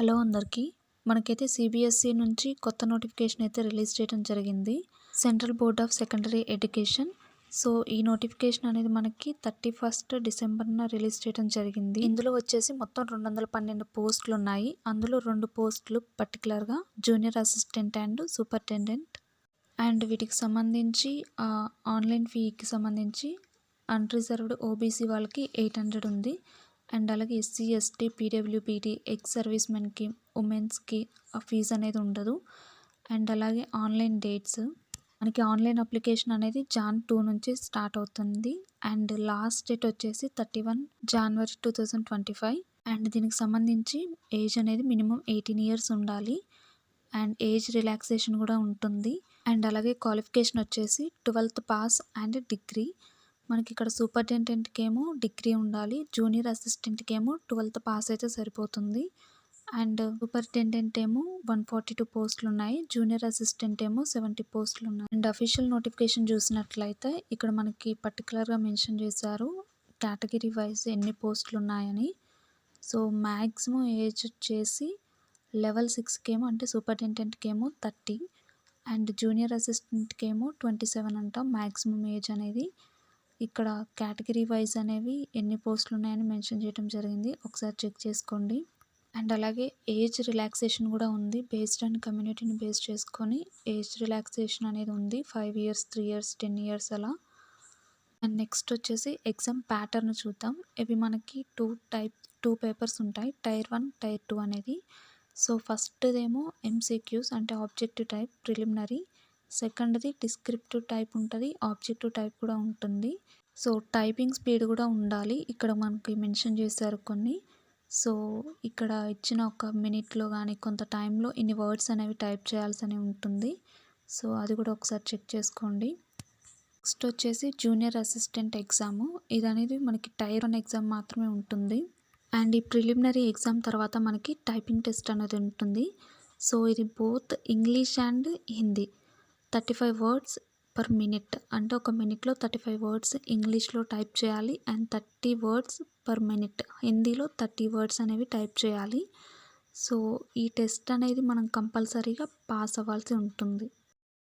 Hello అందరికీ. మనకైతే CBSE నుంచి కొత్త నోటిఫికేషన్ అయితే రిలీజ్ చేయడం జరిగింది. Central board of secondary education. So ఈ నోటిఫికేషన్ అనేది మనకి థర్టీ ఫస్ట్ డిసెంబర్న రిలీజ్ చేయడం జరిగింది. ఇందులో వచ్చేసి మొత్తం రెండు వందల పన్నెండు పోస్టులు ఉన్నాయి అందులో రెండు పోస్టులు పర్టికులర్గా junior assistant and superintendent. And వీటికి సంబంధించి ఆన్లైన్ ఫీకి సంబంధించి అన్రిజర్వ్డ్ ఓబీసీ వాళ్ళకి ఎయిట్ హండ్రెడ్ ఉంది. అండ్ అలాగే SC ST PWPT ex service మెన్కి ఉమెన్స్కి ఆ ఫీజు అనేది ఉండదు. అండ్ అలాగే ఆన్లైన్ డేట్స్. మనకి ఆన్లైన్ అప్లికేషన్ అనేది జాన్ టూ నుంచి స్టార్ట్ అవుతుంది. అండ్ లాస్ట్ డేట్ వచ్చేసి thirty one January two thousand twenty five. And దీనికి సంబంధించి ఏజ్ అనేది మినిమం ఎయిటీన్ ఇయర్స్ ఉండాలి. అండ్ ఏజ్ రిలాక్సేషన్ కూడా ఉంటుంది. అండ్ అలాగే క్వాలిఫికేషన్ వచ్చేసి ట్వెల్త్ పాస్ అండ్ డిగ్రీ. మనకి ఇక్కడ సూపరింటెండెంట్కి ఏమో డిగ్రీ ఉండాలి జూనియర్ అసిస్టెంట్కి ఏమో ట్వెల్త్ పాస్ అయితే సరిపోతుంది. అండ్ సూపరింటెండెంట్ ఏమో వన్ ఫార్టీ టూ పోస్టులు ఉన్నాయి జూనియర్ అసిస్టెంట్ ఏమో సెవెంటీ పోస్టులు ఉన్నాయి అండ్ అఫీషియల్ నోటిఫికేషన్ చూసినట్లయితే ఇక్కడ మనకి పర్టికులర్గా మెన్షన్ చేశారు కేటగిరీ వైజ్ ఎన్ని పోస్టులు ఉన్నాయని సో మ్యాక్సిమం ఏజ్ వచ్చేసి లెవెల్ సిక్స్కి ఏమో అంటే సూపరింటెండెంట్కి ఏమో థర్టీ అండ్ జూనియర్ అసిస్టెంట్కి ఏమో ట్వంటీ సెవెన్ అంట మ్యాక్సిమం ఏజ్ అనేది. ఇక్కడ కేటగిరీ వైజ్ అనేవి ఎన్ని పోస్టులు ఉన్నాయని మెన్షన్ చేయడం జరిగింది. ఒకసారి చెక్ చేసుకోండి. అండ్ అలాగే ఏజ్ రిలాక్సేషన్ కూడా ఉంది. బేస్డ్ అండ్ కమ్యూనిటీని బేస్ చేసుకొని ఏజ్ రిలాక్సేషన్ అనేది ఉంది. Five years three years ten years అలా. అండ్ నెక్స్ట్ వచ్చేసి ఎగ్జామ్ ప్యాటర్న్ చూద్దాం. ఇవి మనకి టూ టైప్ టూ పేపర్స్ ఉంటాయి. టైర్ వన్ టైర్ టూ అనేది. సో ఫస్ట్దేమో ఎంసీక్యూస్ అంటే ఆబ్జెక్టివ్ టైప్ ప్రిలిమినరీ. సెకండ్ది డిస్క్రిప్టివ్ టైప్ ఉంటుంది ఆబ్జెక్టివ్ టైప్ కూడా ఉంటుంది. సో టైపింగ్ స్పీడ్ కూడా ఉండాలి. ఇక్కడ మనకి మెన్షన్ చేశారు కొన్ని. సో ఇక్కడ ఇచ్చిన ఒక మినిట్లో కానీ కొంత టైంలో ఇన్ని వర్డ్స్ అనేవి టైప్ చేయాల్సి ఉంటుంది. సో అది కూడా ఒకసారి చెక్ చేసుకోండి. నెక్స్ట్ వచ్చేసి జూనియర్ అసిస్టెంట్ ఎగ్జాము. ఇది అనేది మనకి టైర్ వన్ ఎగ్జామ్ మాత్రమే ఉంటుంది. అండ్ ఈ ప్రిలిమినరీ ఎగ్జామ్ తర్వాత మనకి టైపింగ్ టెస్ట్ అనేది ఉంటుంది. సో ఇది both English and Hindi. Thirty five words per minute. అంటే ఒక మినిట్లో థర్టీ ఫైవ్ వర్డ్స్ ఇంగ్లీష్లో టైప్ చేయాలి and thirty words per minute. హిందీలో థర్టీ వర్డ్స్ అనేవి టైప్ చేయాలి. సో ఈ టెస్ట్ అనేది మనం కంపల్సరీగా పాస్ అవ్వాల్సి ఉంటుంది.